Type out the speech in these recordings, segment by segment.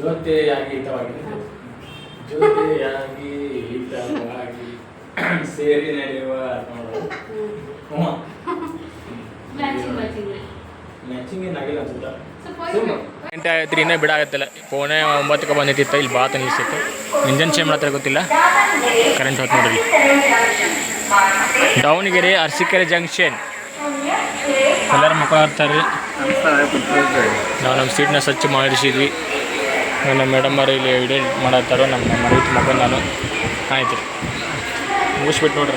ಜೊತೆಯಾಗಿ ಹಿತವಾಗಿದೆ. ಜೊತೆಯಾಗಿ ಹಿತವಾಗಿ ಸೇರಿ ನಡೆಯುವ ಮ್ಯಾಚಿಂಗ್ ಏನಾಗಿಲ್ಲ ಅನ್ಸುತ್ತಾ? ಗಂಟೆ ಆಗೈತ್ರಿ ಇನ್ನೂ ಬಿಡಾಗತ್ತಿಲ್ಲ ಫೋನೇ ಒಂಬತ್ತಕ್ಕೆ ಬಂದಿತ್ತು ಇಲ್ಲಿ ಬಾತ್ ನಿಲ್ಲಿಸಿತ್ತು. ಇಂಜನ್ ಚೇಂಜ್ ಮಾಡ್ತಾರೆ ಗೊತ್ತಿಲ್ಲ. ಕರೆಂಟ್ ಹೋತ್ ನೋಡ್ರಿ. ದಾವಣಗೆರೆ ಅರಸಿಕೆರೆ ಜಂಕ್ಷನ್ ಎಲ್ಲರ ಮುಖ ಹಾಕ್ತಾರೆ ನಾವು ನಮ್ಮ ಸೀಟ್ನ ಸ್ವಚ್ಛ ಮಾಡಿಸಿದ್ವಿ. ನಮ್ಮ ಮೇಡಮ್ ಅವರು ಇಲ್ಲಿ ವಿಡಿಯೋ ಮಾಡತ್ತಾರೋ, ನಮ್ಮ ಮರಿತು ಮಗ ನಾನು ಆಯ್ತು. ರೀ ಮುಗಿಸ್ಬಿಟ್ಟು ನೋಡ್ರಿ.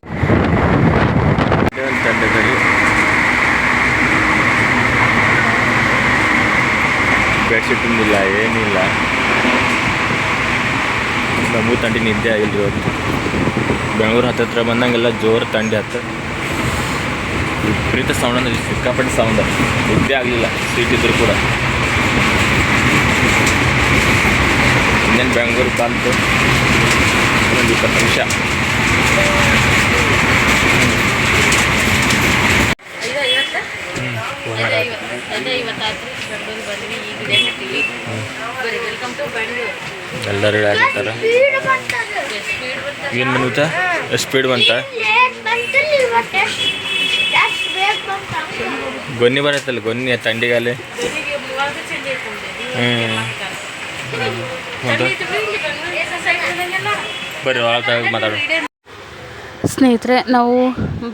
ಬೆಡ್ಶೀಟ್ ತುಂಬಿಲ್ಲ, ಏನಿಲ್ಲ. ನಮಗೂ ತಂಡಿ ನಿದ್ದೆ ಆಗಿಲ್ಲ ಇವತ್ತು. ಬೆಂಗಳೂರು ಹತ್ತತ್ರ ಬಂದಂಗೆಲ್ಲ ಜೋರು ತಂಡಿ ಹತ್ತು ವಿಪರೀತ ಸೌಂಡ್ ಅಂದ್ರೆ ಸಿಕ್ಕಾಪಟ್ಟೆ ಸೌಂಡ್ ನಿದ್ದೆ ಆಗಲಿಲ್ಲ ಸೀಟ್ ಇದ್ರು ಕೂಡ. ಇನ್ನೇನು ಬೆಂಗಳೂರು ಬಂತು ಒಂದು ಇಪ್ಪತ್ತು ನಿಮಿಷ ಎಲ್ಲರೂ ಬರ್ತಾರೆ ಏನು ಬಂತ. ಸ್ಪೀಡ್ ಬಂತ ಗೊನ್ನಿ ಬರತ್ತಲ್ಲ? ಗೊನ್ನಿ ತಂಡಿಗಾಲೆ? ಹ್ಞೂ ಸ್ನೇಹಿತರೆ, ನಾವು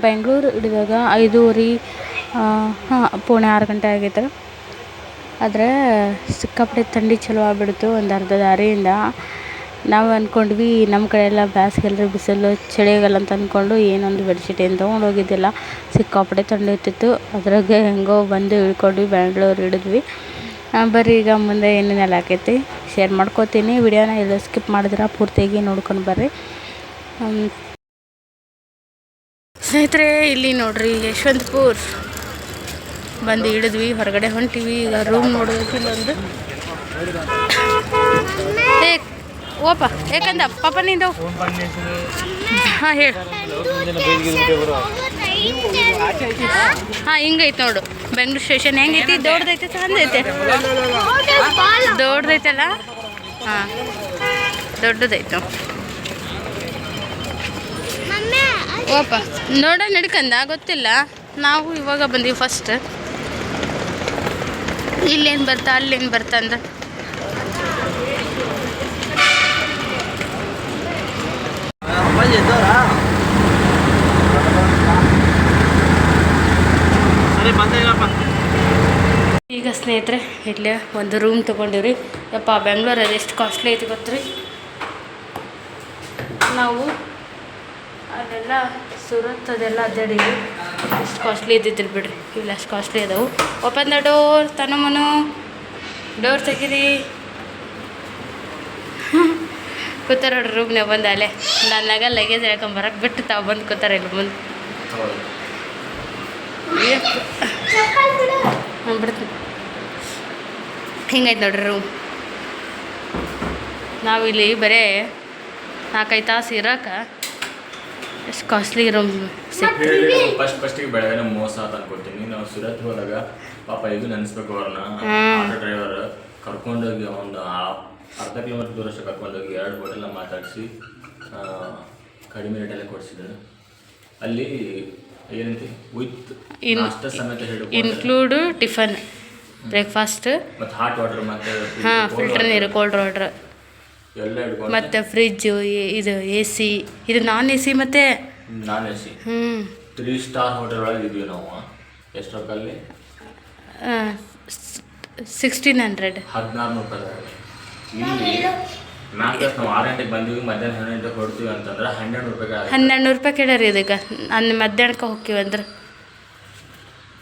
ಬೆಂಗಳೂರು ಹಿಡಿದಾಗ ಐದೂವರೆ ಹಾಂ, ಪುಣೆ ಆರು ಗಂಟೆ ಆಗೈತೆ ಆದರೆ ಸಿಕ್ಕಾಪಟ್ಟೆ ಥಂಡಿ ಚಲೋ ಆಗ್ಬಿಡ್ತು ಒಂದು ಅರ್ಧ ದಾರಿಯಿಂದ. ನಾವು ಅಂದ್ಕೊಂಡ್ವಿ ನಮ್ಮ ಕಡೆ ಎಲ್ಲ ಎಲ್ಲರೂ ಬಿಸಿಲು, ಚಳಿಗಾಲ ಅಂತ ಅಂದ್ಕೊಂಡು ಏನೊಂದು ಬೆಡ್ಶೀಟ್ ಏನು ತೊಗೊಂಡು ಹೋಗಿದ್ದಿಲ್ಲ. ಸಿಕ್ಕಾಪಟ್ಟೆ ಥಂಡಿ ಇರ್ತಿತ್ತು. ಅದ್ರಾಗೆ ಹೆಂಗೋ ಬಂದು ಇಳ್ಕೊಂಡ್ವಿ, ಬೆಂಗಳೂರು ಹಿಡಿದ್ವಿ ಬರ್ರಿ ಈಗ ಮುಂದೆ ಏನೇನೆಲ್ಲ ಆಕೈತಿ ಶೇರ್ ಮಾಡ್ಕೋತೀನಿ. ವಿಡಿಯೋನ ಎಲ್ಲ ಸ್ಕಿಪ್ ಮಾಡಿದ್ರೆ ಪೂರ್ತಿಯಾಗಿ ನೋಡ್ಕೊಂಡು ಬರ್ರಿ. ಸ್ನೇಹಿತರೆ ಇಲ್ಲಿ ನೋಡ್ರಿ ಯಶವಂತಪುರ್. ಬಂದು ಇಳಿದ್ವಿ ಹೊರಗಡೆ ಹೊಂಟಿವಿ. ಈಗ ರೂಮ್ ನೋಡೋದಕ್ಕೆ ಇಲ್ಲೊಂದು ಯಾಕಂದ್ರೆ ಓಪ ಯಾಕಂದ ಪಾಪ ನಿಂದು. ಹಾಂ ಹೇಳು. ಹಾಂ, ಹಿಂಗೈತೆ ನೋಡು. ಬೆಂಗ್ಳೂರು ಸ್ಟೇಷನ್ ಹೆಂಗೈತಿ? ದೊಡ್ಡದೈತೆ, ಚಂದೈತೆ. ದೊಡ್ಡದೈತಲ್ಲ? ಹಾಂ, ದೊಡ್ಡದೈತು. ಓಪ, ನೋಡ, ನಡ್ಕಂದ, ಗೊತ್ತಿಲ್ಲ. ನಾವು ಇವಾಗ ಬಂದೀವಿ ಫಸ್ಟ್ ಇಲ್ಲೇನು ಬರ್ತಾ, ಅಲ್ಲೇನು ಬರ್ತಾ ಅಂದ. ಈಗ ಸ್ನೇಹಿತರೆ ಇಲ್ಲೇ ಒಂದು ರೂಮ್ ತೊಗೊಂಡಿವ್ರಿ. ಯಪ್ಪ ಬೆಂಗಳೂರಲ್ಲಿ ಎಷ್ಟು ಕಾಸ್ಟ್ಲಿ ಐತಿ ಗೊತ್ತ್ರಿ? ನಾವು ಅಲ್ಲೆಲ್ಲ ಸುರತ್ ಅದೆಲ್ಲ ಅಡ್ಡಾಡೀವಿ ಎಷ್ಟು ಕಾಸ್ಟ್ಲಿ ಇದ್ದಿದ್ದಿಲ್ಲ ಬಿಡ್ರಿ. ಇಲ್ಲ ಅಷ್ಟು ಕಾಸ್ಟ್ಲಿ ಅದಾವು. ಓಪನ್ ದ ಡೋರ್ ತನಮನು. ಡೋರ್ ತೆಗೀರಿ. ಕೂತಾರ ನೋಡ್ರಿ ರೂಮ್ನಾಗ ಬಂದ ಅಲ್ಲೇ. ನನ್ನಾಗ ಲಗೇಜ್ ಹೇಳ್ಕೊಂಬರಕ್ಕೆ ಬಿಟ್ಟು ತಾವು ಬಂದು ಕೂತಾರೆ ಇಲ್ಲಿ ಮುಂದೆ. ಬಿಡ್ತೀನಿ ಹಿಂಗೈತೆ ನೋಡ್ರಿ ರೂಮ್ ನಾವಿಲ್ಲಿ ಬರೇ ನಾಲ್ಕೈದು ತಾಸು ಇರೋಕೆ. ಎಷ್ಟು ಕಾಸ್ಟ್ಲಿ ರೂಮ್ ಫಸ್ಟ್ ಫಸ್ಟಿಗೆ ಬೆಳಗ್ಗೆ ಮೋಸ ಅಂತ ಅನ್ಕೊತೀನಿ ನಾವು ಸುರತ್ ಹೋದಾಗ ಪಾಪ ಇದು ನೆನೆಸ್ಬೇಕು ಅವ್ರನ್ನ. ಆಟೋ ಡ್ರೈವರ್ ಕರ್ಕೊಂಡೋಗಿ ಒಂದು ಅರ್ಧ ಕಿಲೋಮೀಟರ್ ದೂರಷ್ಟು ಕರ್ಕೊಂಡೋಗಿ ಎರಡು ಹೋಟೆಲ್ನ ಮಾತಾಡಿಸಿ ಕಡಿಮೆ ರೇಟಲ್ಲೇ ಕೊಡಿಸಿದ್ರು. ಅಲ್ಲಿ ಏನಂತಿ? ವಿತ್ ಇನ್- ನಾಷ್ಟ ಸಮೇತ ಹಿಡ್ಕೊಂಡು ಇನ್ಕ್ಲೂಡು ಟಿಫನ್ ಬ್ರೇಕ್ಫಾಸ್ಟ್ ಮತ್ತು ಹಾಟ್ ವಾಟರ್ ಮತ್ತು ಹಾಂ ಫಿಲ್ಟರ್ ನೀರು ಕೋಲ್ಡ್ ವಾಟ್ರ್ ಎಲ್ಲ ಹಿಡ್ಕೊಂಡು ಮತ್ತು ಫ್ರಿಜ್ಜು ಇದು ಎ ಸಿ ಇದು ನಾನ್ ಎ ಸಿ ಮತ್ತು? ನಾನ್ ಎ ಸಿ ಹ್ಞೂ ತ್ರೀ ಸ್ಟಾರ್ ಹೋಟೆಲ್ ಒಳಗೆ ಇದೀವಿ ನಾವು. ಎಷ್ಟು ರೊಕ್ಕಲ್ಲಿ? ಸಿಕ್ಸ್ಟೀನ್ ಹಂಡ್ರೆಡ್ ಹದಿನಾರು ರೂಪಾಯಿ. ಇಲ್ಲಿ ಮ್ಯಾಕ್ ನಾವು ಆರು ಗಂಟೆಗೆ ಬಂದೀವಿ ಮಧ್ಯಾಹ್ನ ಹನ್ನೆರಡು ಗಂಟೆಗೆ ಹೊಡ್ತೀವಿ ಅಂತಂದ್ರೆ ಹನ್ನೆರಡು ರೂಪಾಯಿಗೆ ಆಗುತ್ತೆ. ಹನ್ನೆರಡು ರೂಪಾಯಿ ಕೇಳರಿ ಇದಕ್ಕೆ ನಾನು ಮಧ್ಯಾಹ್ನಕ್ಕೆ ಹೋಗ್ತೀವಿ ಅಂದ್ರೆ.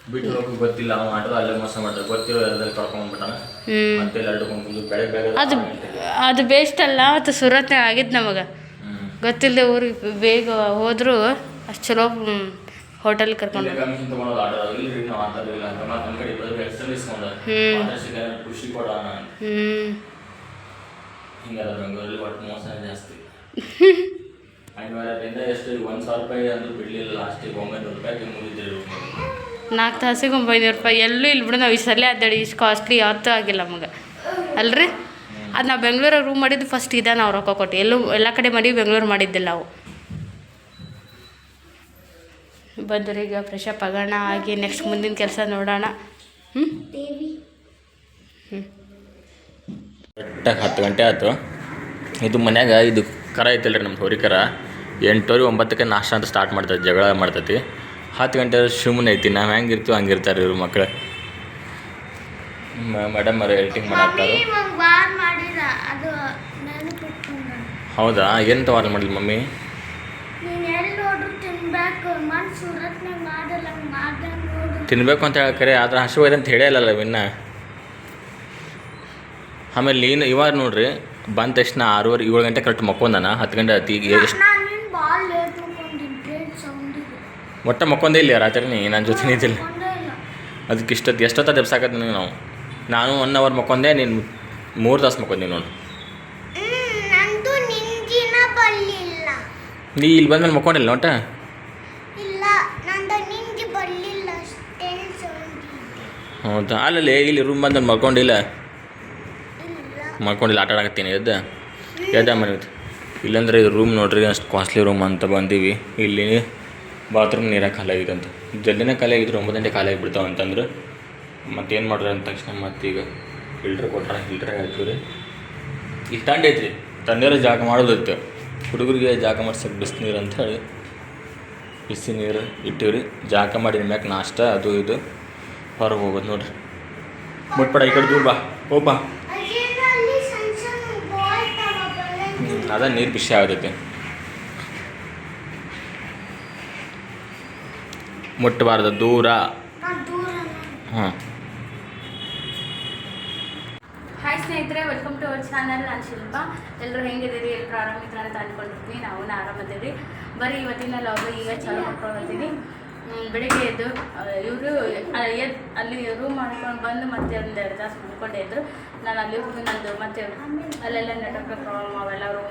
ಬಿಟ್ಟು ಹೋಗಿ ಗೊತ್ತಿಲ್ಲ ಅವ್ನು ಆಟೋ ಅಲ್ಲೇ ಮೋಸ ಮಾಡ್ತಾರೆ ಗೊತ್ತಿರೋ ಎಲ್ಲದಲ್ಲಿ ಕರ್ಕೊಂಡ್ಬಿಟ್ಟಾನ ಹ್ಞೂ ಮತ್ತೆ ಎಲ್ಲ ಹಿಡ್ಕೊಂಡು ಬೆಳಗ್ಗೆ ಬೇಗ ಅದು ಅದು ಬೇಸ್ಟ್ ಅಲ್ಲ ಮತ್ತು ಸುರತ್ನಾಗ ಆಗಿದ್ದು ನಮಗೆ. ಗೊತ್ತಿಲ್ಲದೆ ಊರಿಗೆ ಬೇಗ ಹೋದರೂ ಅಷ್ಟು ಚಲೋ ಹೋಟೆಲ್ ಕರ್ಕೊಂಡು ಹ್ಞೂ ಹಿಂಗದ ಬೆಂಗಳೂರಲ್ಲಿ ಒಟ್ಟು ಮೋಸನೇ ಜಾಸ್ತಿ. ಐನೂರರಿಂದ ಎಷ್ಟು ಒಂದು ಸಾವಿರ ರೂಪಾಯಿ ಅಂದ್ರೂ ಬಿಡಲಿಲ್ಲ ಲಾಸ್ಟಿಗೆ ಒಂಬೈನೂರು ರೂಪಾಯಿ ಮುಗಿದಿರು ನಾಲ್ಕು ತಾಸಿಗೆ ಒಂಬೈನೂರು ರೂಪಾಯಿ. ಎಲ್ಲೂ ಇಲ್ಲ ಬಿಡು ನಾವು ಈ ಸಲ ಅದ್ದಾಡಿ ಇಷ್ಟು ಕಾಸ್ಟ್ಲಿ ಯಾವತ್ತೂ ಆಗಿಲ್ಲ ನಮಗೆ. ಅಲ್ರಿ? ಅದು ನಾವು ಬೆಂಗಳೂರಲ್ಲಿ ರೂಮ್ ಮಾಡಿದ್ದು ಫಸ್ಟ್ ಇದ ನಾವು ರೊಕ್ಕ ಕೊಟ್ಟು. ಎಲ್ಲೂ ಎಲ್ಲ ಕಡೆ ಮಾಡಿ ಬೆಂಗಳೂರು ಮಾಡಿದ್ದಿಲ್ಲ ನಾವು ಬಂದ್ರೆ ಈಗ ಫ್ರೆಶ್ ಅಪ್ ಆಗೋಣ ಆಗಿ ನೆಕ್ಸ್ಟ್ ಮುಂದಿನ ಕೆಲಸ ನೋಡೋಣ. ಹ್ಞೂ ಹ್ಞೂ ಕರೆಕ್ಟಾಗಿ ಹತ್ತು ಗಂಟೆ ಆಯ್ತು. ಇದು ಮನ್ಯಾಗ ಇದು ಕರ ಐತಲ್ರಿ ನಮ್ದು ಹೋರಿ ಕರ. ಎಂಟೂವರೆ ಒಂಬತ್ತಕ್ಕೆ ನಾಷ್ಟ ಅಂತ ಸ್ಟಾರ್ಟ್ ಮಾಡ್ತೈತಿ ಜಗಳ ಮಾಡ್ತೈತಿ. ಹತ್ತು ಗಂಟೆ ಸುಮ್ಮನೆ ಐತಿ ನಾವು ಹೆಂಗೆ ಇರ್ತೀವಿ ಹಂಗೆ ಇರ್ತಾರೆ ಇವ್ರ ಮಕ್ಕಳು ಮೇಡಮ್ ಅವ್ರು ಎಡಿಟಿಂಗ್ ಮಾಡಾಕ್ತಾರೆ. ಹೌದಾ? ಏನು ವಾರ್ ಮಾಡಲಿ ಮಮ್ಮಿ? ತಿನ್ಬೇಕು ಅಂತ ಸೂರತ್ನಾಗ ಕರೆ ಆದ್ರೆ ಹಸಿವು ಇದೆ ಅಂತ ಹೇಳೇ ಇಲ್ಲಲ್ಲ ಇನ್ನ ಆಮೇಲೆ ನೀನು ಇವಾಗ ನೋಡ್ರಿ ಬಂದ ತಕ್ಷಣ ಆರೂವರೆ ಏಳು ಗಂಟೆ ಕರೆಕ್ಟ್ ಮಕ್ಕೊಂಡನ ಹತ್ತು ಗಂಟೆ ಅತಿ ಎಷ್ಟು ಒಟ್ಟ ಮಕ್ಕೊಂದೇ ಇಲ್ಲ ರಾತ್ರಿ ನೀ? ನನ್ನ ಜೊತೆ ನಿಂತಿಲ್ಲ ಇಲ್ಲ. ಅದಕ್ಕೆ ಇಷ್ಟೊತ್ತು ಎಷ್ಟೊತ್ತ ಎಬ್ಸಾಕತ್ತೆ ನನಗೆ ನಾವು? ನಾನು ಒನ್ ಅವರ್ ಮಕ್ಕೊಂದೆ ನೀನು ಮೂರು ತಾಸು ಮಕ್ಕೊಂದಿ ನೋಡು. ನೀ ಇಲ್ಲಿ ಬಂದ್ಮೇಲೆ ಮಕ್ಕೊಂಡಿಲ್ಲ ನೋಟ ಹೌದಾ? ಅಲ್ಲಲ್ಲಿ ಇಲ್ಲಿ ರೂಮ್ ಬಂದು ಮಲ್ಕೊಂಡಿಲ್ಲ ಇಲ್ಲಿ ಆಟ ಆಡಕತ್ತೀನಿ, ಎದ್ದ. ಎದ್ದ ಮನೆ ಇಲ್ಲಂದ್ರೆ ಇದು ರೂಮ್ ನೋಡ್ರಿ, ಅಷ್ಟು ಕಾಸ್ಟ್ಲಿ ರೂಮ್ ಅಂತ ಬಂದೀವಿ. ಇಲ್ಲಿ ಬಾತ್ರೂಮ್ ನೀರಾಗ ಖಾಲಿ ಆಗಿದೆ ಅಂತ ಜಲ್ದಿನೇ ಖಾಲಿ ಆಗಿದ್ರು, ಒಂಬತ್ತು ಗಂಟೆ ಖಾಲಿ ಆಗಿಬಿಡ್ತಾವ ಅಂತಂದ್ರೆ. ಮತ್ತೇನು ಮಾಡ್ರಿ ಅಂದ ತಕ್ಷಣ ಮತ್ತೀಗ ಫಿಲ್ಟ್ರ್ ಕೊಟ್ರ ಫಿಲ್ಟ್ರಾಗ ರೀ ಈಗ ತಂಡ ಐತ್ರಿ ಜಾಗ ಮಾಡೋದಿತ್ತು. ಹುಡುಗರಿಗೆ ಜಾಗ ಮಾಡ್ಸಕ್ಕೆ ಬಿಸಿನೀರು ಅಂತ ಹೇಳಿ. ಬಿಸಿ ನೀರು ಇಟ್ಟಿವ್ರಿ. ಜಾಗ ಮಾಡಿದ ಮ್ಯಾಗ ನಾಷ್ಟ, ಅದು ಇದು. ಹೊರಗೆ ಹೋಗೋದು ನೋಡ್ರಿ. ಮುಟ್ಬೇಡ, ಈ ಕಡೆ ದೂರ ಬಾ. ಹೋಗ್ ಬಾ ಅದೇನೋ ಅಲ್ಲಿ ಸಣ್ಣ ಸಣ್ಣ ಬಾಲ್ ತರ ಬರಲ್ಲ ಅದ ನೀರು ಬಿಸಿ ಆಗುತ್ತೆ. ಮುಟ್ಟಬಾರ್ದು ದೂರ. ಹಾಂ. ಹಾಯ್ ಸ್ನೇಹಿತರೆ ವೆಲ್ಕಮ್ ಟು ಅವರ್ ಚಾನಲ್ ನಾನು ಶಿಲ್ಪ. ಎಲ್ಲರೂ ಹೆಂಗಿದ್ದೀರಿ? ಎಲ್ಲರೂ ಆರಾಮಿದ್ರೆ ಅಂತ ಅಂದ್ಕೊಂಡಿರ್ತೀನಿ ನಾವು ಆರಾಮದಿರಿ. ಬರೀ ಇವತ್ತಿನ ಲಾಗು ಈಗ ಚಾಲು ಮಾಡ್ಕೊಳತ್ತೀನಿ ಬೆಳಿಗ್ಗೆ ಎದ್ದು ಇವರು ಎದ್ದು ಅಲ್ಲಿ ರೂಮ್ ಮಾಡ್ಕೊಂಡು ಬಂದು ಮತ್ತೆ ಒಂದು ಎರಡು ತಾಸು ಮಾಡ್ಕೊಂಡೇ ಇದ್ರು ನಾನು ಅಲ್ಲಿ ಹೋಗಿ ನಂದು ಮತ್ತೆ ಅಲ್ಲೆಲ್ಲ ನೆಟ್ವರ್ಕ್ ಪ್ರಾಬ್ಲಮ್ ಅವೆಲ್ಲ ರೂಮ್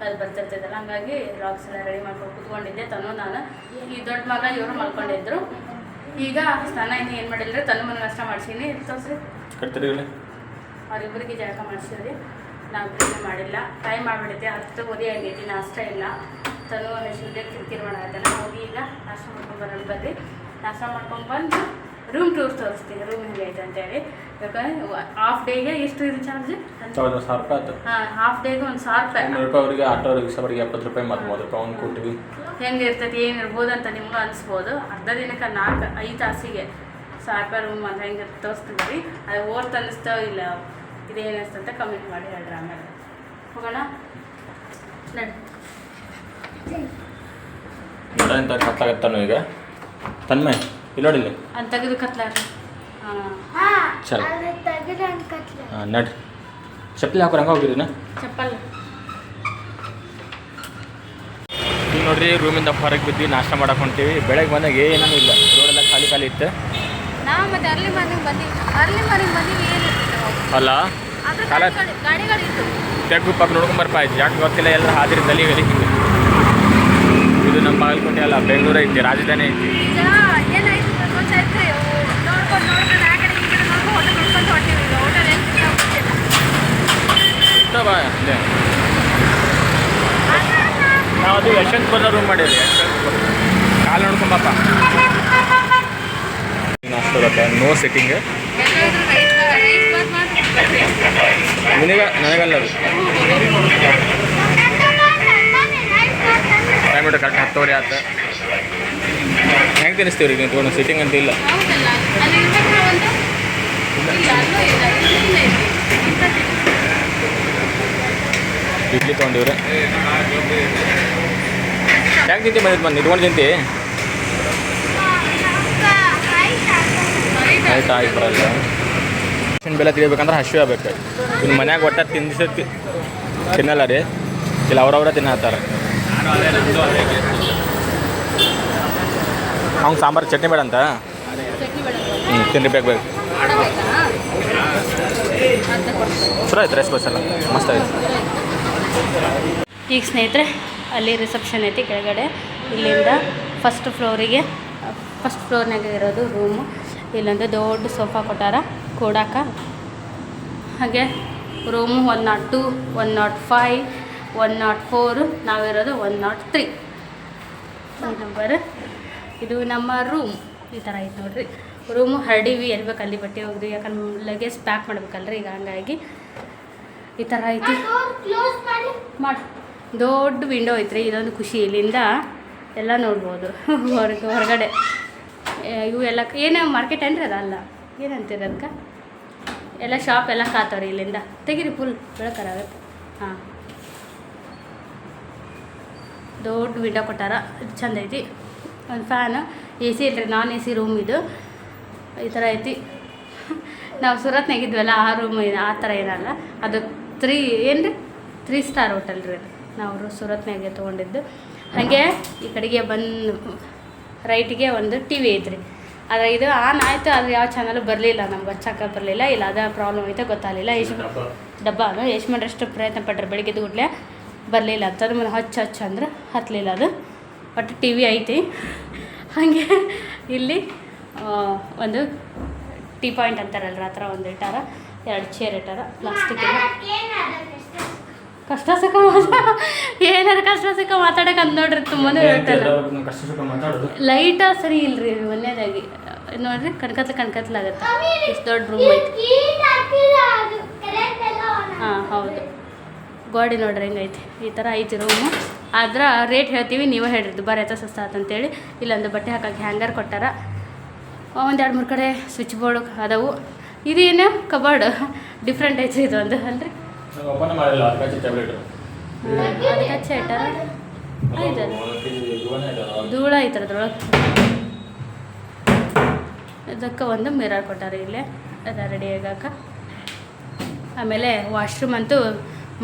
ಅಲ್ಲಿ ಬರ್ತಿರ್ತೈತಲ್ಲ ಹಂಗಾಗಿ ರಾಕ್ಸ್ ಎಲ್ಲ ರೆಡಿ ಮಾಡ್ಕೊಂಡು ಕೂತ್ಕೊಂಡಿದ್ದೆ ತನು ನಾನು. ಈ ದೊಡ್ಡ ಮಗ ಇವರು ಮಲ್ಕೊಂಡಿದ್ರು ಈಗ ಸ್ನಾನ ಇನ್ನು ಏನು ಮಾಡಿಲ್ಲರಿ ತನು ಮನೆ ನಾಷ್ಟ ಮಾಡ್ಸೀನಿ. ತೋರಿಸಿ ಅವ್ರಿಬ್ಬರಿಗೆ ಜಳಕ ಮಾಡಿಸಿದ್ರಿ ನಾವು ಇನ್ನೂ ಮಾಡಿಲ್ಲ. ಟೈಮ್ ಮಾಡಿಬಿಡುತ್ತೆ ಹತ್ತುವರೆ ಆಗೈತಿ ನಾಷ್ಟ ಇಲ್ಲ. ತನು ಶುದ್ಧ ಕಿರಿಕಿರಿ ಮಾಡಾಕತ್ತಾನ ಹೋಗಿ ಈಗ ನಾಷ್ಟ ಮಾಡ್ಕೊಂಡು ಬರೋಣ ಬರ್ರಿ ನಾಷ್ಟ ಮಾಡ್ಕೊಂಡು ಬಂದು ರೂಮ್ ಟೂರ್ ತೋರಿಸ್ತೀನಿ ರೂಮ್ ಹೆಂಗೈತೆ ಅಂತೇಳಿ. ಯಾಕಂದ್ರೆ ಹಾಫ್ ಡೇಗೆ ಎಷ್ಟು ಇದು ಚಾರ್ಜ್ ಸಾವಿರ ಸಾವಿರ ರೂಪಾಯಿ ಆಯ್ತು. ಹಾಂ ಹಾಫ್ ಡೇಗೆ ಒಂದು ಸಾವಿರ ರೂಪಾಯಿ. ನೂರು ರೂಪಾಯಿ ಅವರಿಗೆ ಆಟೋ ರಿಕ್ಷಾವರಿಗೆ ಎಪ್ಪತ್ತು ರೂಪಾಯಿ ಮತ್ತು ಮೂವತ್ತು ರೂಪಾಯಿ ಒಂದು ಕೊಟ್ಟಿವಿ. ಹೆಂಗೆ ಇರ್ತೈತಿ ಏನು ಇರ್ಬೋದು ಅಂತ ನಿಮ್ಗೂ ಅನಿಸ್ಬೋದು. ಅರ್ಧ ದಿನಕ್ಕೆ ನಾಲ್ಕು ಐದು ತಾಸಿಗೆ ಸಾವಿರ ರೂಪಾಯಿ ರೂಮ್ ಅಂತ ಹೆಂಗೆ ತೋರಿಸ್ತೀವಿ ರೀ ಅದು ಓರ್ತ್ ಅನ್ನಿಸ್ತೋ ಇಲ್ಲ. ಇದೇನಿಸ್ತಂತ ಕಮೆಂಟ್ ಮಾಡಿ ಹೇಳ್ರಿ ಆಮೇಲೆ. ಹೋಗೋಣ? ನಡಿ. ನೋಡ ಅಂತ ಕತ್ಲಾಗತ್ತಾನು ಈಗ. ತನ್ಮೆ ಇಲ್ಲಿ ನೋಡಿಲ್ಲ ಅಂತ ತೆಗೆದು ಕತ್ಲಾರ ಹಾಂ. ಚಲ್. ನಡ್ರಿ ಚಪ್ಪಲಿ ಹಾಕೋರು ಹಂಗೆ ಹೋಗಿರಿ ಚಪ್ಪಲ್. ಈಗ ನೋಡ್ರಿ ರೂಮಿಂದ ಹೊರಗೆ ಬಿದ್ದು ನಾಷ್ಟ ಮಾಡಕ್ಕೆ ಹೊಂಟೀವಿ. ಬೆಳಗ್ಗೆ ಬಂದಾಗ ಏನೂ ಇಲ್ಲ. ರೋಡೆಲ್ಲ ಖಾಲಿ ಖಾಲಿ ಇತ್ತು. ನಾವು ಮತ್ತೆ ಅರ್ಲಿ ಮಾರ್ನಿಂಗ್ ಬಂದೀವಿ ಅರ್ಲಿ ಮಾರ್ನಿಂಗ್ ಬಂದೀವಿ ಏನು ಅಲ್ಲ? ಕಾಲ ತೆಗ್ಗು ಪಾಪ ನೋಡ್ಕೊಂಬರ್ಪ ಆಯ್ತು ಯಾಕೆ ಗೊತ್ತಿಲ್ಲ ಎಲ್ಲ ಹಾದಿರಿ ಗಲಿ ಗಲಿ ಹಿಂಗೆ ಇದು ನಮ್ಮ ಬಾಗಲಕೋಟೆ ಅಲ್ಲ ಬೆಂಗಳೂರು ಐತಿ ರಾಜಧಾನಿ ಐತಿ. ನಾವು ಅದು ಯಶವಂತಪುರ ರೂಮ್ ಮಾಡಿದ್ವಿ ಯಶವಂತಪುರ ಕಾಲು ನೋಡ್ಕೊಂಬಪ್ಪ ನೋ ಸಿಟ್ಟಿಂಗ್ ನಿನಗ ನನಗಲ್ಲ ಅದು. ಇಟ್ಟು ಕರೆಕ್ಟ್ ಹತ್ತುವರೆ ಆತ. ಹೆಂಗೆ ತಿನ್ನಿಸ್ತೀವಿ ರೀ ನೀವು ಸಿಟ್ಟಿಂಗ್ ಅಂತ ಇಲ್ಲ. ಇಡ್ಲಿ ತೊಗೊಂಡಿವ್ರೆ. ಹೆಂಗೆ ತಿಂತಿ ಬಂದಿದ್ದು ಬಂದು ಇಟ್ಕೊಂಡು ತಿಂತಿ ಆಯ್ತು ಆಯ್ತು ಬರಲ್ಲ ರೇಷನ್ ಬೆಲೆ ತಿಳಿಬೇಕಂದ್ರೆ ಹಸಿವೆ ಆಗ್ಬೇಕು. ಇನ್ನು ಮನ್ಯಾಗ ಒಟ್ಟ ತಿನ್ನಿಸ ತಿನ್ನಲ್ಲ ರೀ. ಇಲ್ಲ ಅವ್ರವ್ರ ತಿನ್ನತ್ತಾರ ಅವ್ನು ಸಾಂಬಾರು ಚಟ್ನಿ ಬೇಡ ಅಂತ? ಹ್ಞೂ ತಿನ್ರಿ ಬೇಕು ಬೇಕು ಚಲೋ ಆಯ್ತು ರೈಸ್ ಬಸ್ ಎಲ್ಲ. ಮಸ್ತ್ ಆಯ್ತು. ಈಗ ಸ್ನೇಹಿತರೆ ಅಲ್ಲಿ ರಿಸೆಪ್ಷನ್ ಐತಿ ಕೆಳಗಡೆ. ಇಲ್ಲಿಂದ ಫಸ್ಟ್ ಫ್ಲೋರಿಗೆ ಫಸ್ಟ್ ಫ್ಲೋರ್ನಾಗ ಇರೋದು ರೂಮು ಇಲ್ಲೊಂದು ದೊಡ್ಡ ಸೋಫಾ ಕೊಟ್ಟಾರ ಕೂಡಾಕ. ಹಾಗೆ room one nought two one nought five one nought four ನಾವಿರೋದು ಒನ್ ನಾಟ್ ತ್ರೀ ನಂಬರ್ ಇದು ನಮ್ಮ ರೂಮ್ ಈ ಥರ ಐತೆ ನೋಡಿರಿ. ರೂಮು ಹರಡಿವಿ ಎಲ್ಲಿ ಬೇಕು ಅಲ್ಲಿ ಬಟ್ಟೆ ಹೋಗ್ರಿ ಯಾಕಂದ್ರೆ ಲಗೇಜ್ ಪ್ಯಾಕ್ ಮಾಡ್ಬೇಕಲ್ರಿ ಈಗ ಹಂಗಾಗಿ ಈ ಥರ ಐತಿ. ಮಾಡಿ. ದೊಡ್ಡ ವಿಂಡೋ ಐತ್ರಿ ಇದೊಂದು ಖುಷಿ ಇಲ್ಲಿಂದ ಎಲ್ಲ ನೋಡ್ಬೋದು. ಹೊರಗೆ ಹೊರಗಡೆ. ಇವು ಎಲ್ಲ ಏನು ಮಾರ್ಕೆಟ್ ಏನ್ರಿ ಅದ? ಅಲ್ಲ. ಏನಂತೀರ ಅದಕ್ಕೆ? ಎಲ್ಲ ಶಾಪ್ ಎಲ್ಲ ಕಾತವ್ರಿ ಇಲ್ಲಿಂದ. ತೆಗೀರಿ ಫುಲ್ ಬೆಳಕರಾಗತ್ತೆ ಹಾಂ. ದೊಡ್ಡ ವಿಂಡೋ ಕೊಟ್ಟಾರ. ಇದು ಚಂದ ಐತಿ. ಒಂದು ಫ್ಯಾನ್ ಎ ಸಿ ಇಲ್ರಿ ನಾನ್ ಎ ಸಿ ರೂಮ್ ಇದು. ಈ ಥರ ಐತಿ. ನಾವು ಸುರತ್ನಾಗ ಇದ್ವಲ್ಲ ಆ ರೂಮ್ ಆ ಥರ ಏನಲ್ಲ. ಅದು ತ್ರೀ ಏನು ರೀ ತ್ರೀ ಸ್ಟಾರ್ ಹೋಟೆಲ್ ರೀ ನಾವು ಸುರತ್ನಾಗೆ ತೊಗೊಂಡಿದ್ದು. ಹಾಗೆ ಈ ಕಡೆಗೆ ಬಂದು ರೈಟಿಗೆ ಒಂದು ಟಿ ವಿ ಐತ್ರಿ. ಆದರೆ ಇದು ಆನ್ ಆಯಿತು ಆದರೆ ಯಾವ ಚಾನಲ್ ಬರಲಿಲ್ಲ. ನಮ್ಗೆ ಹಚ್ಚಕ್ಕೆ ಬರಲಿಲ್ಲ. ಇಲ್ಲ ಅದೇ ಪ್ರಾಬ್ಲಮ್ ಐತೆ ಗೊತ್ತಾಗಲಿಲ್ಲ. ಎಷ್ಟು ಡಬ್ಬ ಅದು. ಎಷ್ಟು ಮಾಡ್ರಷ್ಟು ಪ್ರಯತ್ನ ಪಟ್ರೆ. ಬೆಳಿಗ್ಗೆ ಕೂಡಲೇ ಬರಲಿಲ್ಲ ಅಂತಂದ್ರೆ ಮತ್ತೆ ಹಚ್ಚ ಹಚ್ಚ ಅಂದ್ರೆ ಹತ್ತಲಿಲ್ಲ ಅದು. ಒಟ್ಟು ಟಿ ವಿ ಐತಿ. ಹಾಗೆ ಇಲ್ಲಿ ಒಂದು ಟೀ ಪಾಯಿಂಟ್ ಅಂತಾರಲ್ಲ ಆ ಥರ ಒಂದು ಇಟ್ಟಾರ. ಎರಡು ಚೇರ್ ಇಟ್ಟಾರ. ಪ್ಲಾಸ್ಟಿಕ್ ಕಷ್ಟ ಸುಖ ಮಾತಾ ಏನಾರ ಕಷ್ಟ ಸುಖ ಮಾತಾಡಕ್ಕೆ ಅಂತ ನೋಡ್ರಿ ತುಂಬಾನೇ ಹೇಳ್ತಾರೆ. ಲೈಟ ಸರಿ ಇಲ್ರಿ ಒಂದೇದಾಗಿ. ನೋಡ್ರಿ ಕಣ್ಕತ್ಲ ಕಣ್ಕತ್ಲಾಗತ್ತೆ. ಇಷ್ಟು ದೊಡ್ಡ ರೂಮ್ ಐತಿ. ಕೀಟ್ ಅದು ಕರೆಂಟ್ ಎಲ್ಲ on ಹಾಂ ಹೌದು. ಗೋಡಿ ನೋಡ್ರಿ ಹೆಂಗೈತೆ ಈ ಥರ ಐತಿ ರೂಮು ಆದ್ರೆ ರೇಟ್ ಹೇಳ್ತೀವಿ ನೀವೇ ಹೇಳ್ರಿ ದುಬಾರಿ ಆಯ್ತಾ ಸಸ್ತ ಅಂತೇಳಿ. ಇಲ್ಲೊಂದು ಬಟ್ಟೆ ಹಾಕಕ್ಕೆ ಹ್ಯಾಂಗರ್ ಕೊಟ್ಟಾರ. ಒಂದು ಎರಡು ಮೂರು ಕಡೆ ಸ್ವಿಚ್ ಬೋರ್ಡ್ ಅದಾವು. ಇದೇನು ಕಬಾರ್ಡ್ ಡಿಫ್ರೆಂಟ್ ಐತಿ ಇದು ಒಂದು. ಅಲ್ರಿ? ಅದಕ್ಕೆ ಅದಕ್ಕೆ ಹಚ್ಚ ಇಟ್ಟಾರ ಧೂಳ ಐತರ ಅದ್ರೊಳಗೆ. ಇದಕ್ಕೆ ಒಂದು ಮಿರರ್ ಕೊಟ್ಟಾರ ಇಲ್ಲೇ. ಅದ ರೆಡಿ ಆಗಾಕ ಆಮೇಲೆ ವಾಶ್ರೂಮ್ ಅಂತೂ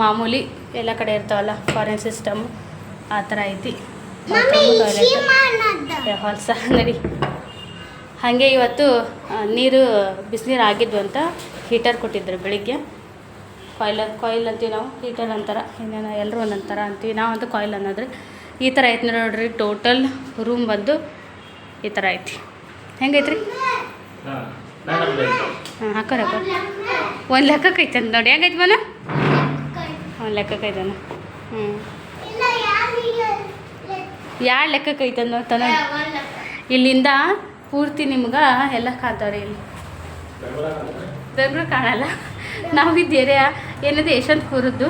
ಮಾಮೂಲಿ ಎಲ್ಲ ಕಡೆ ಇರ್ತಾವಲ್ಲ ಫಾರಿನ್ ಸಿಸ್ಟಮ್ ಆ ಥರ ಐತಿ. ಹೊಲಸ ಹೊಲ್ಸ ನಡಿ. ಹಾಗೆ ಇವತ್ತು ನೀರು ಬಿಸಿನೀರು ಆಗಿದ್ವು ಅಂತ ಹೀಟರ್ ಕೊಟ್ಟಿದ್ರು ಬೆಳಿಗ್ಗೆ. ಕಾಯಿಲ್ ಕಾಯಿಲ್ ಅಂತೀವಿ ನಾವು ಹೀಟರ್ ಅಂತಾರ. ಇನ್ನೇನು ಎಲ್ಲರೂ ಒಂದೊಂದು ಥರ ಅಂತೀವಿ ನಾವಂತೂ ಕಾಯಿಲ್ ಅನ್ನೋದ್ರಿ. ಈ ಥರ ಐತಿ ನೋಡ್ರಿ ಟೋಟಲ್ ರೂಮ್ ಬಂದು ಈ ಥರ ಐತಿ. ಹೆಂಗೈತ್ರಿ? ಹಾಂ ಹಾಕೋರ ಹಾಕೋ ಒಂದು ಲೆಕ್ಕಕ್ಕೆ ಐತೆ ನೋಡಿ. ಹೆಂಗೈತಿ ಮನ? ಒಂದು ಲೆಕ್ಕಕ್ಕೆ ಐತಾನ ಹ್ಞೂ ಇಲ್ಲ ಯಾರು ಲೆಕ್ಕಕ್ಕೆ ಐತೆ ನೋಡ್ತಾನೆ ಇಲ್ಲಿಂದ ಪೂರ್ತಿ ನಿಮ್ಗೆ ಎಲ್ಲ ಕಾಣ್ತಾವ್ರಿ ಇಲ್ಲಿ. ಬೆಂಗ್ಳೂರು ಕಾಣಲ್ಲ. ನಾವು ಇದ್ದ ಏರಿಯಾ ಏನದು ಯಶವಂತಪುರದ್ದು?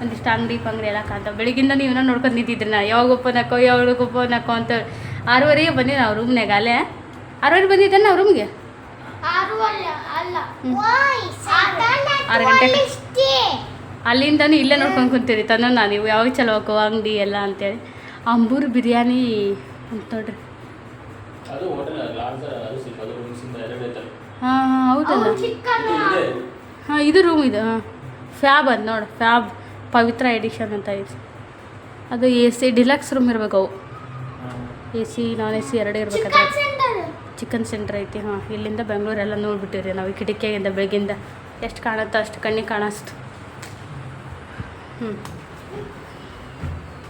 ಒಂದಿಷ್ಟು ಅಂಗಡಿ ಪಂಗಡಿ ಎಲ್ಲ ಕಾಣ್ತಾವೆ. ಬೆಳಿಗ್ಗಿಂದ ನೀವನ್ನ ನೋಡ್ಕೊಂಡು ನಿಂತಿದ್ರಿ ನಾ ಯಾವಾಗ ಓಪನ್ ಹಾಕೋ ಯಾವಾಗ ಓಪನ್ ಹಾಕೋ ಅಂತ ಆರೂವರೆಗೆ ಬಂದಿದ್ದು ನಾವು ರೂಮ್ನಾಗ ಅಲ್ಲೇ? ಆರೂವರೆಗೆ ಬಂದಿದ್ದೆ ನಾವು ರೂಮ್ಗೆ ಆರು ಅಲ್ಲ ಅಲ್ಲಿಂದನೂ ಇಲ್ಲೇ ನೋಡ್ಕೊಂಡು ಕುಂತೀರಿ ತಂದ ನಾನು ನೀವು ಯಾವಾಗ ಚಲೋ ಹಾಕೋ ಅಂಗಡಿ ಎಲ್ಲ ಅಂತೇಳಿ. ಅಂಬೂರು ಬಿರಿಯಾನಿ ಅಂತ ನೋಡ್ರಿ. ಹಾಂ ಹಾಂ ಹೌದಲ್ಲ? ಹಾಂ ಇದು ರೂಮ್ ಇದು ಹಾಂ. ಫ್ಯಾಬ್ ಅದು ನೋಡಿ ಫ್ಯಾಬ್ ಪವಿತ್ರ ಎಡಿಷನ್ ಅಂತ ಐತಿ. ಅದು ಎ ಸಿ ಡಿಲಕ್ಸ್ ರೂಮ್ ಇರ್ಬೇಕು ಅವು. A C non A C ಎರಡು ಇರ್ಬೇಕಾದ್ರೆ ಚಿಕನ್ ಸೆಂಟರ್ ಚಿಕನ್ ಸೆಂಟ್ರ್ ಐತಿ ಹಾಂ. ಇಲ್ಲಿಂದ ಬೆಂಗಳೂರೆಲ್ಲ ನೋಡ್ಬಿಟ್ಟಿರಿ ನಾವು ಈ ಕಿಟಕಿಯಾಗಿಂದ ಬೆಳಗಿಂದ ಎಷ್ಟು ಕಾಣುತ್ತೋ ಅಷ್ಟು ಕಣ್ಣಿಗೆ ಕಾಣಿಸ್ತು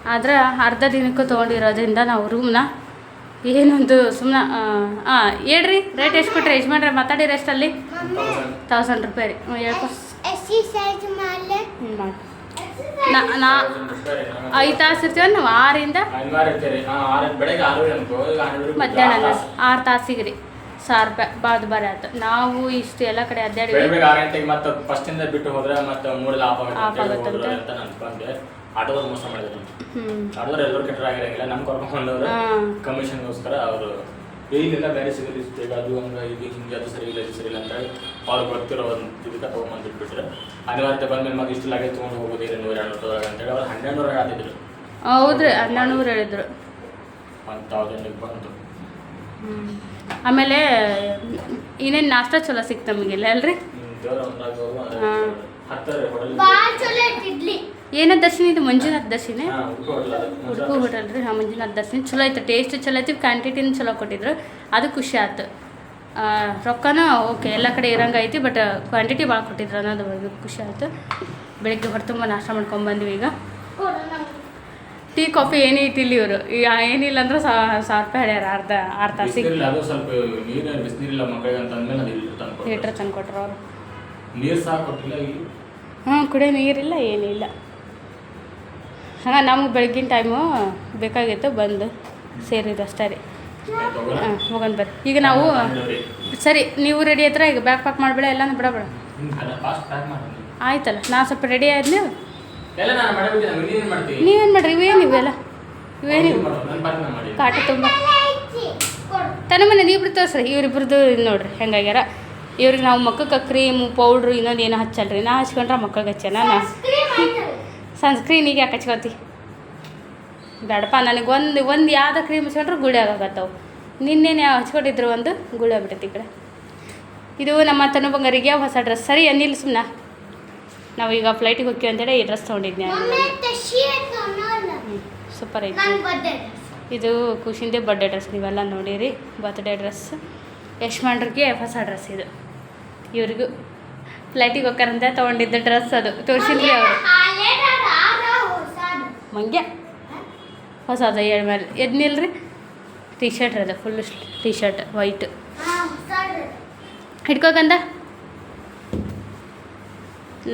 ಆದ್ರೆ ಅರ್ಧ ದಿನಕ್ಕೂ ತೊಗೊಂಡಿರೋದ್ರಿಂದ ನಾವು ರೂಮ್ನ ಏನೊಂದು ಸುಮ್ಮನೆ ಹಾಂ ಹೇಳ್ರಿ ರೇಟ್ ಎಷ್ಟು ಕೊಟ್ರಿ ಯಜಮಾನ್ರೆ ಮಾತಾಡಿರಿ ಎಷ್ಟಲ್ಲಿ ತೌಸಂಡ್ ರೂಪಾಯಿ ರೀ. ಹ್ಞೂ ಹೇಳ್ಕೊ. ನಾ ನಾ ಐದು ತಾಸು ಇರ್ತೀವ ನಾವು ಆರಿಂದ? ಮಧ್ಯಾಹ್ನ ಆರು ತಾಸಿಗೆ ರೀ. ಸಾವಿರ ರೂಪಾಯಿ ಭಾಳ ದುಬಾರಿ ಆಯ್ತು ನಾವು ಇಷ್ಟು ಎಲ್ಲ ಕಡೆ ಅಡ್ಡಾಡಿ ಬೆಳಗ್ಗೆ ಆರು ಗಂಟೆಗೆ ಮತ್ತೆ ಫಸ್ಟ್ ಇಂದ ಬಿಟ್ಟು ಹೋದ್ರೆ ಮತ್ತೆ ಮೂರಲ್ಲಿ ಆಫ್ ಆಗುತ್ತೆ ಅಂತ. ಅಂತ? ಅನ್ಕೊಂಡೆ. ಆಟೋದವ್ರು ಮೋಸ ಮಾಡಿದ್ರು. ಆಟೋದವ್ರು ಎಲ್ಲರೂ ಕೆಟ್ಟರು ಆಗಿರಂಗಿಲ್ಲ ನಮ್ ಕರ್ಕೊಂಡವರು ಕಮಿಷನ್ಗೋಸ್ಕರ ಅವರು ಏನಿಲ್ಲ ಬೇರೆ ಸಿಗಲಿ ಅದು ಹಂಗ ಇದು ಹಿಂಗೆ ಅದು ಸರಿ ಇಲ್ಲ ಇದು ಸರಿ ಇಲ್ಲ ಅಂತ ಹೇಳಿ ಅವ್ರಿಗೆ ಗೊತ್ತಿರೋ ಒಂದು ಇದಕ್ಕೆ ತೊಗೊಂಬಂದು ಇಟ್ಬಿಟ್ರೆ ಅನಿವಾರ್ಯತೆ ಬಂದ್ಮೇಲೆ ಮತ್ತೆ ಇಷ್ಟು ಲಗೇಜ್ ತೊಗೊಂಡು ಹೋಗೋದು ಇಲ್ಲ ನೂರ ಎರಡು ನೂರ ಅಂತೇಳಿ ಅವ್ರು ಹನ್ನೆರಡು ನೂರ ಹಾಕಿದ್ರು ಹೌದ್ರಿ ಹನ್ನೆರಡು ಹೇಳಿದ್ರು. ಒನ್ ತೌಸಂಡಿಗೆ ಬಂತು. ಆಮೇಲೆ ಇನ್ನೇನು ನಾಷ್ಟ ಚಲೋ ಸಿಕ್ತು ನಮಗೆಲ್ಲ ಅಲ್ರಿ? ಏನೋ ದರ್ಶನ ಇದು ಮಂಜುನಾಥ್ ದರ್ಶನ? ಉಡುಪಿ ಹೋಟೆಲ್ ರೀ. ಹಾಂ ಮಂಜುನಾಥ್ ದರ್ಶನ. ಚಲೋ ಐತೆ ಟೇಸ್ಟ್ ಚಲೋ ಆಯ್ತು ಕ್ವಾಂಟಿಟಿನ ಚಲೋ ಕೊಟ್ಟಿದ್ರು. ಅದು ಖುಷಿ ಆಯ್ತು ರೊಕ್ಕನೂ ರೊಕ್ಕನ ಓಕೆ ಎಲ್ಲ ಕಡೆ ಇರಂಗ ಐತಿ ಬಟ್ ಕ್ವಾಂಟಿಟಿ ಭಾಳ ಕೊಟ್ಟಿದ್ರು ಅನ್ನೋದು ಖುಷಿ ಆಯ್ತು ಬೆಳಿಗ್ಗೆ ಹೊರತುಂಬ ನಾಷ್ಟ ಮಾಡ್ಕೊಂಡು ಬಂದ್ವಿ ಈಗ. ಟೀ ಕಾಫಿ ಏನೇ ಇಟ್ಟಿಲ್ಲ ಇವರು. ಏನಿಲ್ಲ ಅಂದ್ರೆ ಸಾವಿರ ರೂಪಾಯಿ ಹೇಳ್ಯಾರ ಅರ್ಧ ಅರ್ಧ ತಾಸಿಗೆ ಬಿಸಿನೀರಿಲ್ಲ ಅದು ಸ್ವಲ್ಪ ನೀರು ಬಿಸಿನೀರಿಲ್ಲ ಮಕ್ಕಳಿಗೆ ಅಂತ ಅಂದ್ಮೇಲೆ ಅದು ಇಲ್ಲಿ ತಂದು ಲೀಟ್ರ್ ತಂದು ಕೊಟ್ರು ಅವರು. ನೀರು ಸಹ ಕೊಟ್ಟಿಲ್ಲ ಇಲ್ಲಿ ಹಾಂ ಕುಡಿಯೋ ನೀರಿಲ್ಲ ಏನಿಲ್ಲ. ಹಾಂ ನಮ್ಗೆ ಬೆಳಗಿನ ಟೈಮು ಬೇಕಾಗಿತ್ತು ಬಂದು ಸೇರಿದ್ದು ಅಷ್ಟೇ ರೀ. ಹಾಂ ಹೋಗೋಣ. ಬರ್ರಿ. ಈಗ ನಾವು ಸರಿ ನೀವು ರೆಡಿ ಹತ್ರ ಈಗ ಬ್ಯಾಗ್ ಪ್ಯಾಕ್ ಮಾಡಬೇಡ ಎಲ್ಲ ಬಿಡಬೇಡ. ಬಿಡ ಆಯ್ತಲ್ಲ ನಾ ಸ್ವಲ್ಪ ರೆಡಿ ಆಯ್ತು ನಾನು ಮಾಡಿಬಿಟ್ಟಿದ್ದೆ ನೀವೇನು ಮಾಡ್ರಿ? ಇವೇನು ಇವೆಲ್ಲ ಮಾಡಿ. ಕಾಟ ತುಂಬ. ತನ್ನ ಮನೆ ಇಬ್ರು ತೋರಿಸ್ರಿ. ಇವ್ರಿಬ್ರದ್ದು ನೋಡ್ರಿ. ಹೆಂಗಾಗ್ಯಾರ? ಇವ್ರಿಗೆ ನಾವು ಮಕ್ಕಕ್ಕೆ ಕ್ರೀಮು ಪೌಡ್ರ್ ಇನ್ನೊಂದು ಏನೋ ಹಚ್ಚಲ್ರಿ. ನಾ ಹಚ್ಕೊಂಡ್ರೆ ಮಕ್ಕಳಿಗೆ ಹಚ್ಚನ? ನಾ. ಸನ್ಸ್ಕ್ರೀನಿಗೆ ಯಾಕೆ ಹಚ್ಕೋತಿ? ಬೇಡಪ್ಪ ನನಗೆ ಒಂದು ಒಂದು ಯಾವ್ದು ಕ್ರೀಮ್ ಹಚ್ಕೊಂಡ್ರೆ ಗುಳಿ ನಿನ್ನೇನು ಯಾವ ಹಚ್ಕೊಂಡಿದ್ರು ಒಂದು ಗುಳಿ ಆಗ್ಬಿಟ್ಟೈತಿ ಈ ಕಡೆ. ಇದು ನಮ್ಮ ತನು ಬಂಗಾರಿಗೆ ಹೊಸ ಡ್ರೆಸ್ ಸರಿ ಅನ್ನಿಲ್ಲ ಸುಮ್ಮನ ನಾವು ಈಗ ಫ್ಲೈಟಿಗೆ ಹೋಗ್ತೀವಿ ಅಂತೇಳಿ ಈ ಡ್ರೆಸ್ ತೊಗೊಂಡಿದ್ದೆ ಸೂಪರ್ ಐತೆ ಇದು ಖುಷಿಂದೆ ಬರ್ಡೇ ಡ್ರೆಸ್ ನೀವೆಲ್ಲ ನೋಡಿರಿ ಬರ್ತ್ಡೇ ಡ್ರೆಸ್ ಯಶ್ಮಾಂಡ್ರಿಗೆ ಹೊಸ ಡ್ರೆಸ್ ಇದು. ಇವ್ರಿಗೂ ಫ್ಲೈಟಿಗೆ ಹೋಗ್ತಾರಂತೆ ತೊಗೊಂಡಿದ್ದ ಡ್ರೆಸ್ ಅದು. ತೋರಿಸಿದ್ರಿ ಅವರು. ಮಂಗ್ಯ? ಹೊಸದ ಏಳು ಮೇಲೆ. ಎದ್ನಿಲ್ರಿ ಟೀ ಶರ್ಟ್ ಅದ ಫುಲ್ ಟೀ ಶರ್ಟ್ ವೈಟ್ ಹಿಡ್ಕೋಕಂದ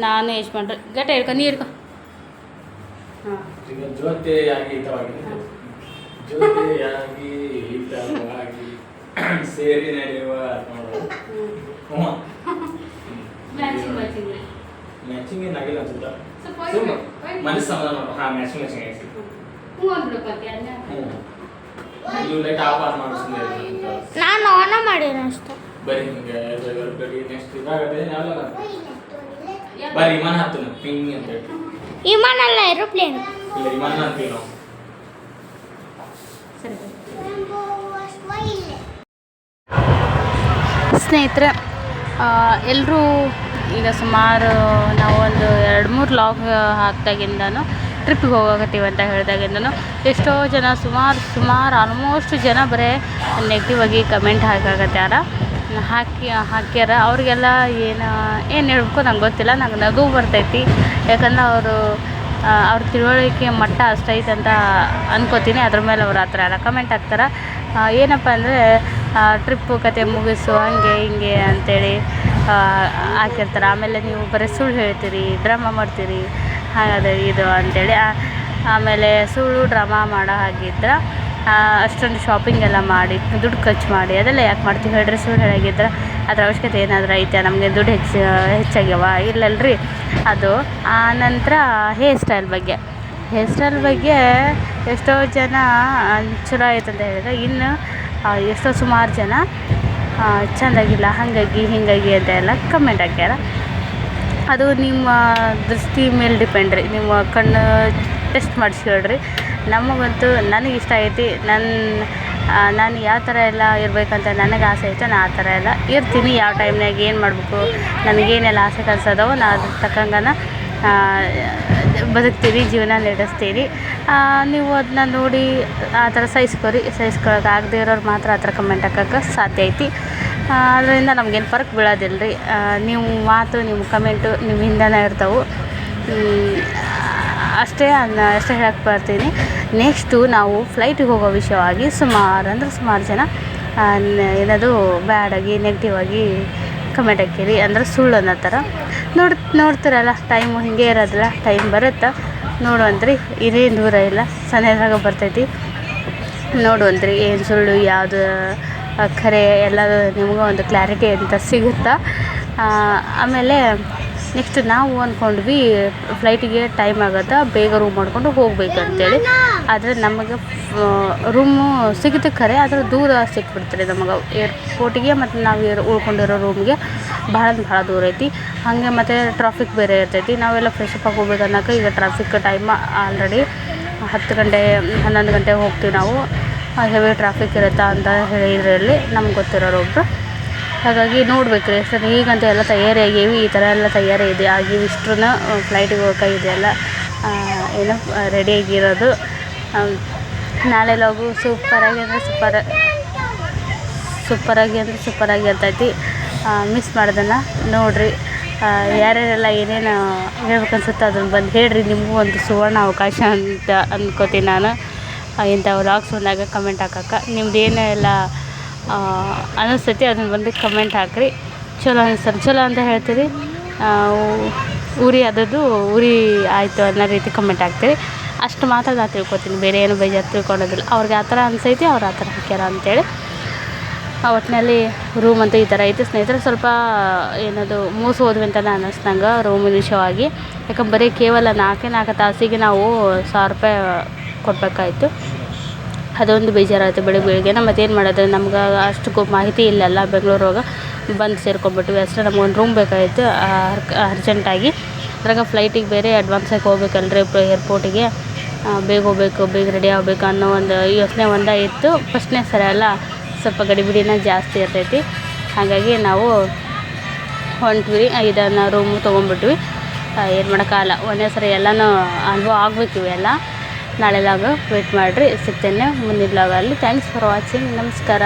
ನಾನು ಯಶ್ಮಾಂಡ್ರಿ ಗಟ್ಟ ಹಿಡ್ಕೊ ನೀ ಹಿಡ್ಕೊ. ಸೇರಿ ನಡೆಯುವ ಮ್ಯಾಚಿಂಗ್ ಏನಾಗಿಲ್ಲ ಅನ್ಸುತ್ತಾ? ಮನಸ್ಸು ಸಮಾಧಾನ ಮಾಡು. ಹಾಂ ಮ್ಯಾಚಿಂಗ್ ಮ್ಯಾಚಿಂಗ್ ಹ್ಞೂ ನೀವು ಲೈಟ್ ಆಫ್ ಆನ್ ಮಾಡಿಸ್ಲಿ ನಾನು ಆನ ಮಾಡಿನ ಅಷ್ಟೇ ಬರೀ ಹಿಂಗೆ ನೆಕ್ಸ್ಟ್ ಇದಾಗದೆ ಯಾವಾಗ ಬರೀ ವಿಮಾನ ಹತ್ತು ಪಿಂಗ್ ಅಂತ ಹೇಳಿ ವಿಮಾನ ಅಲ್ಲ ಏರೋಪ್ಲೇನ್ ಇಲ್ಲ ವಿಮಾನ ಅಂತೀವಿ ನಾವು. ಸರಿ ಸ್ನೇಹಿತರೆ ಎಲ್ಲರೂ ಈಗ ಸುಮಾರು ನಾವು ಒಂದು ಎರಡು ಮೂರು ಲಾಗ್ ಹಾಕ್ದಾಗಿಂದನೂ ಟ್ರಿಪ್ಪಿಗೆ ಹೋಗಕತ್ತೀವಿ ಅಂತ ಹೇಳಿದಾಗಿಂದನೂ ಎಷ್ಟೋ ಜನ ಸುಮಾರು ಸುಮಾರು ಆಲ್ಮೋಸ್ಟ್ ಜನ ಬರೀ ನೆಗೆಟಿವ್ ಆಗಿ ಕಮೆಂಟ್ ಹಾಕಾಕತ್ಯಾರ. ಹಾಕಿ, ಹಾಕ್ಯಾರ. ಅವ್ರಿಗೆಲ್ಲ ಏನು ಏನು ಹೇಳ್ಬೇಕೋ ನಂಗೆ ಗೊತ್ತಿಲ್ಲ. ನಂಗೆ ನಗು ಬರ್ತೈತಿ. ಯಾಕಂದ್ರೆ ಅವರು ಅವ್ರ ತಿಳುವಳಿಕೆ ಮಟ್ಟ ಅಷ್ಟೈತೆ ಅಂತ ಅನ್ಕೋತೀನಿ. ಅದ್ರ ಮೇಲೆ ಅವ್ರು ಆ ಥರ ಎಲ್ಲ ಕಮೆಂಟ್ ಹಾಕ್ತಾರೆ. ಏನಪ್ಪ ಅಂದರೆ ಟ್ರಿಪ್ಪು ಕತೆ ಮುಗಿಸು, ಹಂಗೆ ಹಿಂಗೆ ಅಂತೇಳಿ ಹಾಕಿರ್ತಾರೆ. ಆಮೇಲೆ ನೀವು ಬರೀ ಸುಳ್ಳು ಹೇಳ್ತೀರಿ ಡ್ರಾಮಾ ಮಾಡ್ತೀರಿ, ಹಾಗಾದ್ರೆ ಇದು ಅಂತೇಳಿ ಆಮೇಲೆ ಸುಳ್ಳು ಡ್ರಾಮಾ ಮಾಡೋ ಹಾಗಿದ್ರೆ ಅಷ್ಟೊಂದು ಶಾಪಿಂಗ್ ಎಲ್ಲ ಮಾಡಿ, ದುಡ್ಡು ಖರ್ಚು ಮಾಡಿ, ಅದೆಲ್ಲ ಯಾಕೆ ಮಾಡ್ತೀವಿ? ಹೇಳ್ರಿ ಸುಳ್ಳು ಹೇಳಾಗಿದ್ರೆ ಅದ್ರ ಅವಶ್ಯಕತೆ ಏನಾದರೂ ಐತೆ? ನಮಗೆ ದುಡ್ಡು ಹೆಚ್ಚು, ಹೆಚ್ಚಾಗ್ಯವ? ಇಲ್ಲಲ್ರಿ. ಅದು ನಂತರ ಹೇರ್ ಸ್ಟೈಲ್ ಬಗ್ಗೆ. ಹೇರ್ ಸ್ಟೈಲ್ ಬಗ್ಗೆ ಎಷ್ಟೋ ಜನ ಚಲೋ ಆಯ್ತು ಅಂತ ಹೇಳಿದ್ರೆ ಇನ್ನು ಎಷ್ಟೋ ಸುಮಾರು ಜನ ಚೆಂದಾಗಿಲ್ಲ, ಹಾಗಾಗಿ ಹೀಗಾಗಿ ಅಂತ ಎಲ್ಲ ಕಮೆಂಟ್ ಹಾಕ್ಯಾರ. ಅದು ನಿಮ್ಮ ದೃಷ್ಟಿ ಮೇಲೆ ಡಿಪೆಂಡ್ ರೀ. ನಿಮ್ಮ ಕಣ್ಣು ಟೆಸ್ಟ್ ಮಾಡಿಸ್ಕೊಳ್ರಿ ನಮಗಂತೂ ನನಗೆ ಇಷ್ಟ ಐತಿ ನನ್ನ ನಾನು ಯಾವ ಥರ ಎಲ್ಲ ಇರಬೇಕಂತ ನನಗೆ ಆಸೆ ಐತೆ, ನಾ ಆ ಥರ ಎಲ್ಲ ಇರ್ತೀನಿ. ಯಾವ ಟೈಮ್ನಾಗ ಏನು ಮಾಡಬೇಕು, ನನಗೇನೆಲ್ಲ ಆಸೆ ಕನಸದವೋ ನಾ ಅದ್ರ ತಕ್ಕಂಗನ ಬದುಕ್ತೀರಿ ಜೀವನ ನಡೆಸ್ತೀರಿ ನೀವು ಅದನ್ನ ನೋಡಿ ಆ ಥರ ಸಹಿಸ್ಕೊರಿ. ಸಹಿಸ್ಕೊಳಕ್ಕೆ ಆಗದೆ ಇರೋರು ಮಾತ್ರ ಆ ಥರ ಕಮೆಂಟ್ ಹಾಕಕ್ಕೆ ಸಾಧ್ಯ ಐತಿ. ಅದರಿಂದ ನಮ್ಗೇನು ಫರ್ಕ್ ಬೀಳೋದಿಲ್ಲ ರೀ ನೀವು ಮಾತು, ನಿಮ್ಮ ಕಮೆಂಟು ನಿಮ್ಮ ಹಿಂದೆನೇ ಇರ್ತಾವೆ. ಅಷ್ಟೇ ಅನ್ನ, ಅಷ್ಟೇ ಹೇಳಕ್ಕೆ ಬರ್ತೀನಿ. ನೆಕ್ಸ್ಟು ನಾವು ಫ್ಲೈಟಿಗೆ ಹೋಗೋ ವಿಷಯವಾಗಿ ಸುಮಾರು, ಅಂದ್ರೆ ಸುಮಾರು ಜನ ಏನದು ಬ್ಯಾಡಾಗಿ ನೆಗೆಟಿವ್ ಆಗಿ ಕಮೆಂಟ್ ಹಾಕಿರಿ. ಅಂದ್ರೆ ಸುಳ್ಳು ಅನ್ನೋ ಥರ ನೋಡ್, ನೋಡ್ತಿರಲ್ಲ ಟೈಮು ಹಿಂಗೆ ಇರೋದಿಲ್ಲ ಟೈಮ್ ಬರುತ್ತೆ? ನೋಡುವಂತ್ರಿ ಇದೇನು ದೂರ ಇಲ್ಲ ಸನೇದಾಗ ಬರ್ತೈತಿ. ನೋಡುವಂತ್ರಿ ಏನು ಸುಳ್ಳು, ಯಾವುದು ಖರೆ ಎಲ್ಲದು ನಿಮಗೂ ಒಂದು ಕ್ಲಾರಿಟಿ ಅಂತ ಸಿಗುತ್ತಾ? ಆಮೇಲೆ ನೆಕ್ಸ್ಟ್ ನಾವು ಅಂದ್ಕೊಂಡ್ವಿ ಫ್ಲೈಟಿಗೆ ಟೈಮ್ ಆಗತ್ತೆ ಬೇಗ ರೂಮ್ ಮಾಡಿಕೊಂಡು ಹೋಗ್ಬೇಕಂತೇಳಿ. ಆದರೆ ನಮಗೆ ರೂಮು ಸಿಗುತ್ತೆ ಖರೆ ಆದರೆ ದೂರ ಸಿಕ್ಬಿಡ್ತಾರೆ ನಮಗೆ. ಏರ್ಪೋರ್ಟಿಗೆ ಮತ್ತು ನಾವು ಇರೋ ಉಳ್ಕೊಂಡಿರೋ ರೂಮ್ಗೆ ಭಾಳ ಭಾಳ ದೂರ ಐತಿ. ಹಾಗೆ ಮತ್ತು ಟ್ರಾಫಿಕ್ ಬೇರೆ ಇರ್ತೈತಿ. ನಾವೆಲ್ಲ ಫ್ರೆಶ್ ಅಪ್ ಆಗಿ ಅನ್ನೋಕೆ ಈಗ ಟ್ರಾಫಿಕ್ ಟೈಮ್ ಆಲ್ರೆಡಿ ಹತ್ತು ಗಂಟೆ, ಹನ್ನೊಂದು ಗಂಟೆ ಹೋಗ್ತೀವಿ ನಾವು. ಹೆವಿ ಟ್ರಾಫಿಕ್ ಇರುತ್ತಾ ಅಂತ ಹೇಳಿದ್ರಲ್ಲಿ ನಮ್ಗೆ ಗೊತ್ತಿರೋರೊಬ್ರು ಹಾಗಾಗಿ ನೋಡ್ಬೇಕು ರೀ ಈಗಂತೂ ಎಲ್ಲ ತಯಾರಿ ಆಗೀವಿ ಈ ಥರ ಎಲ್ಲ ತಯಾರಿ ಇದೆ. ಆಗಿ ಇಷ್ಟ್ರೂ ಫ್ಲೈಟಿಗೆ ಹೋಗೋಕೆ ಇದೆಲ್ಲ ಏನೋ ರೆಡಿಯಾಗಿರೋದು ನಾಳೆ ಲಗು ಸೂಪರಾಗಿ ಅಂದರೆ ಸೂಪರ್ ಸೂಪರಾಗಿ ಅಂದರೆ ಸೂಪರಾಗಿ ಇರ್ತೈತಿ ಮಿಸ್ ಮಾಡೋದನ್ನು ನೋಡಿರಿ. ಯಾರ್ಯಾರೆಲ್ಲ ಏನೇನು ಹೇಳ್ಬೇಕು ಅನ್ಸುತ್ತೆ ಅದನ್ನು ಬಂದು ಹೇಳ್ರಿ. ನಿಮಗೂ ಒಂದು ಸುವರ್ಣ ಅವಕಾಶ ಅಂತ ಅಂದ್ಕೋತೀನಿ ನಾನು. ಇಂಥ ವ್ಲಾಗ್ಸ್ ಬಂದಾಗ ಕಮೆಂಟ್ ಹಾಕಕ್ಕೆ. ನಿಮ್ದು ಏನು ಅನಿಸ್ತೈತಿ ಅದನ್ನ ಬಂದು ಕಮೆಂಟ್ ಹಾಕಿರಿ. ಚಲೋ ಅನಿಸ್ತದೆ ಚಲೋ ಅಂತ ಹೇಳ್ತೀರಿ. ಉರಿ ಆದದ್ದು ಉರಿ ಆಯಿತು ಅನ್ನೋ ರೀತಿ ಕಮೆಂಟ್ ಹಾಕ್ತೀರಿ. ಅಷ್ಟು ಮಾತ್ರ ನಾನು ತಿಳ್ಕೊತೀನಿ, ಬೇರೆ ಏನು ಬೇಜಾರು ತಿಳ್ಕೊಳೋದಿಲ್ಲ ಅವ್ರಿಗೆ ಆ ಥರ ಅನಿಸೈತಿ, ಅವ್ರು ಆ ಥರ ಹಾಕ್ಯಾರ ಅಂತೇಳಿ. ಒಟ್ಟಿನಲ್ಲಿ ರೂಮ್ ಅಂತೂ ಈ ಥರ ಐತೆ. ಸ್ನೇಹಿತರೆ, ಸ್ವಲ್ಪ ಏನದು ಮೋಸ ಹೋದ್ವಿ ಅಂತ ಅನ್ನಿಸ್ತು ನಂಗೆ ರೂಮ್ ವಿಷಯವಾಗಿ. ಯಾಕಂದ್ರೆ ಬರೀ ಕೇವಲ ನಾಲ್ಕೇ ನಾಲ್ಕು ತಾಸಿಗೆ ನಾವು ಸಾವಿರ ರೂಪಾಯಿ ಕೊಡಬೇಕಾಯ್ತು. ಅದೊಂದು ಬೇಜಾರಾಯಿತು ಬೆಳಿಗ್ಗೆ ಬೆಳಿಗ್ಗೆನ ಮತ್ತೇನು ಮಾಡೋದು ನಮ್ಗೆ ಅಷ್ಟು ಮಾಹಿತಿ ಇಲ್ಲಲ್ಲ ಬೆಂಗ್ಳೂರೊಳಗೆ ಬಂದು ಸೇರ್ಕೊಂಡ್ಬಿಟ್ವಿ. ಅಷ್ಟೇ ನಮ್ಗೊಂದು ರೂಮ್ ಬೇಕಾಗಿತ್ತು ಅರ್ಜೆಂಟಾಗಿ ಅದ್ರಾಗ ಫ್ಲೈಟಿಗೆ ಬೇರೆ ಅಡ್ವಾನ್ಸಾಗಿ ಹೋಗ್ಬೇಕಲ್ರಿ ಏರ್ಪೋರ್ಟಿಗೆ ಬೇಗ ಹೋಗ್ಬೇಕು, ಬೇಗ ರೆಡಿ ಆಗಬೇಕು ಅನ್ನೋ ಒಂದು ಯೋಚನೆ ಒಂದೇ ಇತ್ತು. ಫಸ್ಟ್ನೇ ಸರಿ ಅಲ್ಲ, ಸ್ವಲ್ಪ ಗಡಿಬಿಡಿನ ಜಾಸ್ತಿ ಇರ್ತೈತಿ. ಹಾಗಾಗಿ ನಾವು ಹೊಂಟ್ವಿ, ಇದನ್ನು ರೂಮ್ ತೊಗೊಂಬಿಟ್ವಿ ಏನು ಮಾಡೋಕ್ಕಾಗಲ್ಲ ಒಂದೇ ಸರಿ ಎಲ್ಲನೂ ಅನುಭವ ಆಗ್ಬೇಕು ಇವೆಲ್ಲ ನಾಳೆ ಲಾಗ ವೇಟ್ ಮಾಡಿರಿ ಸಿಗ್ತೇನೆ ಮುಂದಿನ ವ್ಲಾಗಲ್ಲಿ ಥ್ಯಾಂಕ್ಸ್ ಫಾರ್ ವಾಚಿಂಗ್ ನಮಸ್ಕಾರ.